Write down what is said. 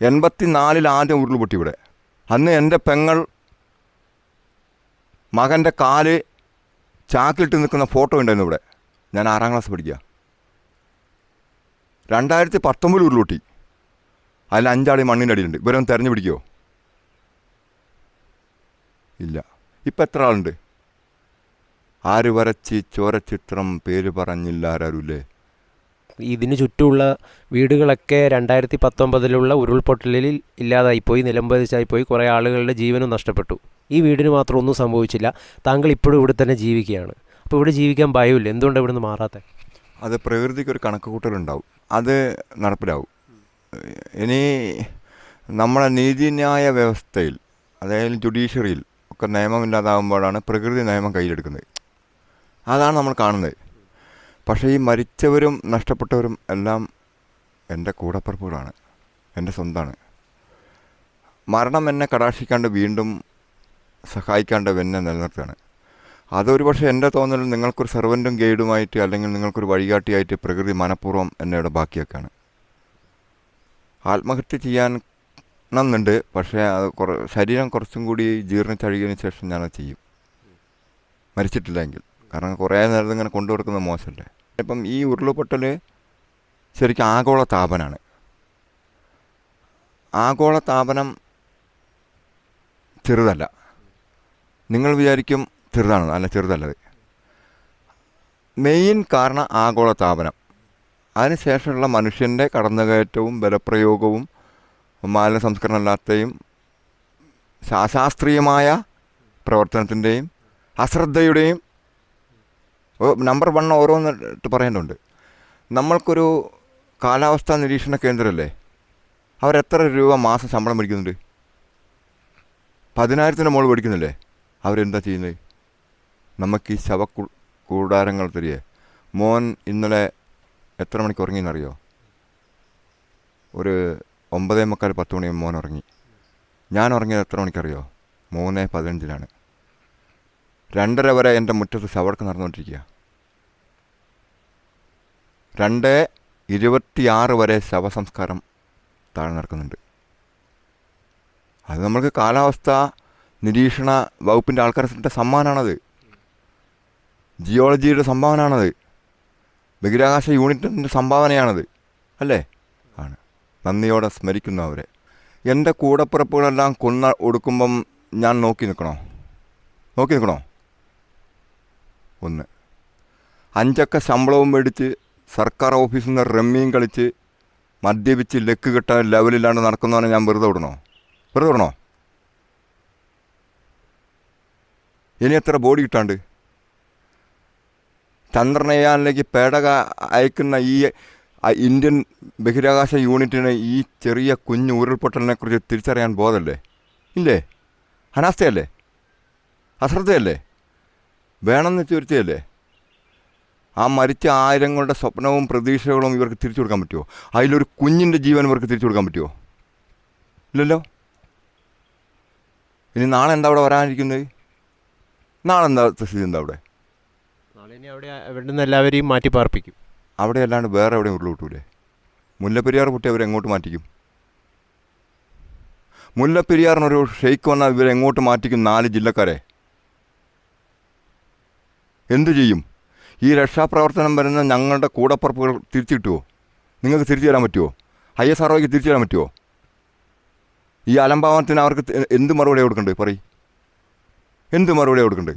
എൺപത്തി ആദ്യം ഉരുൾപൊട്ടി ഇവിടെ. അന്ന് എന്റെ പെങ്ങൾ മകന്റെ കാൽ ചാക്കിലിട്ട് നിൽക്കുന്ന ഫോട്ടോ ഉണ്ടായിരുന്നു ഇവിടെ. ഞാൻ ആറാം ക്ലാസ് പഠിക്കുക. രണ്ടായിരത്തി പത്തൊമ്പതിൽ ഉരുൾപൊട്ടി അതിൽ അഞ്ചാളി മണ്ണിന്റെ അടിയിലുണ്ട്. ഇവരൊന്ന് തെരഞ്ഞു പിടിക്കുമോ ഇല്ല. ഇപ്പം എത്ര ആളുണ്ട്? ആര് വരച്ചി ചോരച്ചിത്രം പേര് പറഞ്ഞില്ല ആരാരുല്ലേ ഇതിന് ചുറ്റുമുള്ള വീടുകളൊക്കെ രണ്ടായിരത്തി പത്തൊമ്പതിലുള്ള ഉരുൾപൊട്ടലിൽ ഇല്ലാതായിപ്പോയി നിലംപതിച്ചായിപ്പോയി കുറേ ആളുകളുടെ ജീവനും നഷ്ടപ്പെട്ടു. ഈ വീടിന് മാത്രം ഒന്നും സംഭവിച്ചില്ല. താങ്കൾ ഇപ്പോഴും ഇവിടെ തന്നെ ജീവിക്കുകയാണ്. അപ്പോൾ ഇവിടെ ജീവിക്കാൻ ഭയമില്ല. എന്തുകൊണ്ടാണ് ഇവിടുന്ന് മാറാത്ത? അത് പ്രകൃതിക്ക് ഒരു കണക്ക് കൂട്ടലുണ്ടാവും അത് നടപ്പിലാവും. ഇനി നമ്മുടെ നീതിന്യായ വ്യവസ്ഥയിൽ അതായത് ജുഡീഷ്യറിയിൽ ഒക്കെ നിയമമില്ലാതാകുമ്പോഴാണ് പ്രകൃതി നിയമം കയ്യിലെടുക്കുന്നത്. അതാണ് നമ്മൾ കാണുന്നത്. പക്ഷേ ഈ മരിച്ചവരും നഷ്ടപ്പെട്ടവരും എല്ലാം എന്റെ കൂടപ്പിറപ്പുകളാണ് എന്റെ സ്വന്തമാണ് മരണം എന്നെ കടാക്ഷിക്കാണ്ട് വീണ്ടും സഹായിക്കാണ്ട് എന്നെ നിലനിർത്തുകയാണ്. അതൊരു പക്ഷേ എന്റെ തോന്നലിൽ നിങ്ങൾക്കൊരു സെർവന്റും ഗൈഡുമായിട്ട് അല്ലെങ്കിൽ നിങ്ങൾക്കൊരു വഴികാട്ടിയായിട്ട് പ്രകൃതി മനഃപൂർവം എന്നെ ഇവിടെ ബാക്കിയൊക്കെയാണ് ആത്മഹത്യ ചെയ്യാൻ എന്നുണ്ട് പക്ഷേ അത് കുറ ശരീരം കുറച്ചും കൂടി ജീർണിച്ചഴുകിയതിന് ശേഷം ഞാനത് ചെയ്യും. മരിച്ചിട്ടില്ലെങ്കിൽ കാരണം കുറേ നേരത്തെ ഇങ്ങനെ കൊണ്ടു കൊടുക്കുന്നത് മോശമല്ലേ? ഇപ്പം ഈ ഉരുൾപൊട്ടൽ ശരിക്കും ആഗോള താപനമാണ് ആഗോള താപനം ചെറുതല്ല. നിങ്ങൾ വിചാരിക്കും ചെറുതാണ് അല്ല ചെറുതല്ലത്. മെയിൻ കാരണം ആഗോള താപനം. അതിനുശേഷമുള്ള മനുഷ്യന്റെ കടന്നുകയറ്റവും ബലപ്രയോഗവും മാലിന്യ സംസ്കരണം അല്ലാത്തയും അശാസ്ത്രീയമായ പ്രവർത്തനത്തിന്റെയും അശ്രദ്ധയുടെയും നമ്പർ വൺ ഓരോന്നിട്ട് പറയേണ്ടതുണ്ട്. നമ്മൾക്കൊരു കാലാവസ്ഥാ നിരീക്ഷണ കേന്ദ്രമല്ലേ അവരെത്ര രൂപ മാസം ശമ്പളം മേടിക്കുന്നുണ്ട് പതിനായിരത്തിന് മുകളിൽ മേടിക്കുന്നില്ലേ അവരെന്താ ചെയ്യുന്നത് നമുക്ക് ഈ ശവ കൂടാരങ്ങൾ തരികയെ മോൻ ഇന്നലെ എത്ര മണിക്ക് ഉറങ്ങിയെന്നറിയോ? ഒരു ഒമ്പതേ മുക്കാൽ പത്ത് മണി മോൻ ഉറങ്ങി. ഞാൻ ഉറങ്ങിയത് എത്ര മണിക്കറിയോ? മൂന്ന് പതിനഞ്ചിനാണ്. രണ്ടര വരെ എന്റെ മുറ്റത്ത് ശവടക്ക് നടന്നുകൊണ്ടിരിക്കുക രണ്ട് ഇരുപത്തിയാറ് വരെ ശവസംസ്കാരം താഴെ നടക്കുന്നുണ്ട്. അത് നമ്മൾക്ക് കാലാവസ്ഥ നിരീക്ഷണ വകുപ്പിന്റെ ആൾക്കാരുടെ സമ്മാനമാണത് ജിയോളജിയുടെ സംഭാവനയാണത് ബഹിരാകാശ യൂണിറ്റിന്റെ സംഭാവനയാണത്. അല്ലേ? ആണ്. നന്ദിയോടെ സ്മരിക്കുന്നു അവരെ. എന്റെ കൂടപ്പിറപ്പുകളെല്ലാം കൊന്ന ഒടുക്കുമ്പം ഞാൻ നോക്കി നിൽക്കണോ? നോക്കി നിൽക്കണോ? ഒന്ന്. അഞ്ചക്ക ശമ്പളവും മേടിച്ച് സർക്കാർ ഓഫീസിൽ നിന്ന് റമ്മിയും കളിച്ച് മദ്യപിച്ച് ലക്ക് കിട്ടാൻ ലെവലില്ലാണ്ട് നടക്കുന്നവനെ ഞാൻ വെറുതെ വിടണോ? വെറുതെ വിടണോ? ഇനി എത്ര ബോഡി കിട്ടാണ്ട്? ചന്ദ്രനയാനിലേക്ക് പേടക അയക്കുന്ന ഈ ഇന്ത്യൻ ബഹിരാകാശ യൂണിറ്റിന് ഈ ചെറിയ കുഞ്ഞു ഉരുൾപൊട്ടലിനെ കുറിച്ച് തിരിച്ചറിയാൻ ബോധമല്ലേ? ഇല്ലേ? അനാസ്ഥയല്ലേ? അശ്രദ്ധയല്ലേ? വേണമെന്ന് ചോദിച്ചതല്ലേ ആ മരിച്ച ആയിരങ്ങളുടെ സ്വപ്നവും പ്രതീക്ഷകളും ഇവർക്ക് തിരിച്ചു കൊടുക്കാൻ പറ്റുമോ അതിലൊരു കുഞ്ഞിന്റെ ജീവൻ ഇവർക്ക് തിരിച്ചു കൊടുക്കാൻ പറ്റുമോ ഇല്ലല്ലോ? ഇനി നാളെ എന്താ അവിടെ വരാനിരിക്കുന്നത്? നാളെ എന്താ സ്ഥിതി എന്താ അവിടെ? നാളെ ഇനി അവിടെ അവിടെ നിന്ന് എല്ലാവരെയും മാറ്റി പാർപ്പിക്കും. അവിടെ അല്ലാണ്ട് വേറെ എവിടെയും ഉരുളൂട്ടൂലേ മുല്ലപ്പെരിയാർ പൊട്ടി അവരെ എങ്ങോട്ട് മാറ്റിക്കും? മുല്ലപ്പെരിയാറിനൊരു ഷെയ്ക്ക് വന്നാൽ ഇവരെങ്ങോട്ട് മാറ്റിക്കും നാല് ജില്ലക്കാരെ? എന്തു ചെയ്യും? ഈ രക്ഷാപ്രവർത്തനം വരുന്ന ഞങ്ങളുടെ കൂടപ്പുറപ്പുകൾ തിരിച്ചു കിട്ടുമോ നിങ്ങൾക്ക് തിരിച്ചു തരാൻ പറ്റുമോ ഐ എസ് ആർ തിരിച്ചു തരാൻ പറ്റുമോ ഈ അലംഭാവത്തിന് അവർക്ക് എന്ത് മറുപടി കൊടുക്കണ്ടേ? പറയും. എന്ത് മറുപടി കൊടുക്കണ്ടേ?